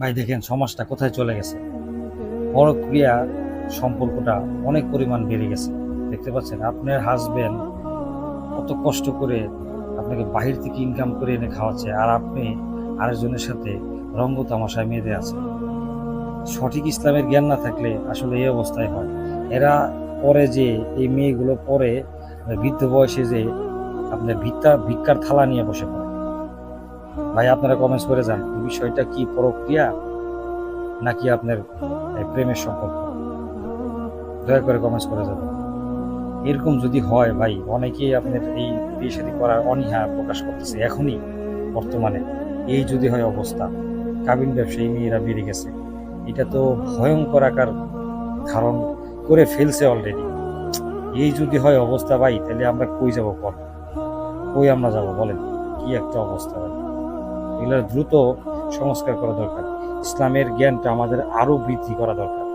ভাই দেখেন, সমাজটা কোথায় চলে গেছে? পরক্রিয়া সম্পর্কটা অনেক পরিমাণ বেড়ে গেছে। দেখতে পাচ্ছেন, আপনার হাজবেন্ড কত কষ্ট করে আপনাকে বাহির থেকে ইনকাম করে এনে খাওয়াচ্ছে আর আপনি আরেকজনের সাথে রঙ্গ তামাশায় মেয়েদের আছে সঠিক ইসলামের জ্ঞান না থাকলে আসলে এই অবস্থায় হয়। এরা পরে যে এই মেয়েগুলো পরে, বৃদ্ধ বয়সে যে আপনার ভিক্ষা, ভিক্ষার থালা নিয়ে বসে পড়ে। ভাই, আপনারা কমেন্টস করে যান, বিষয়টা কি প্রক্রিয়া নাকি আপনার প্রেমের সম্পর্ক? দয়া করে কমেন্টস করে যাবেন। এরকম যদি হয় ভাই, অনেকেই আপনার এই বিয়ে শাদী করার অনীহা প্রকাশ করতেছে এখনই, বর্তমানে। এই যদি হয় অবস্থা, কাবিন ব্যবসায়ী মেয়েরা বেড়ে গেছে। এটা তো ভয়ঙ্কর আকার ধারণ করে ফেলছে অলরেডি এই যদি হয় অবস্থা ভাই, তাহলে আমরা কই যাব পর কই আমরা যাব বলেন? কি একটা অবস্থা ভাই। এগুলো দ্রুত সংস্কার করা দরকার। ইসলামের জ্ঞানটা আমাদের আরও বৃদ্ধি করা দরকার।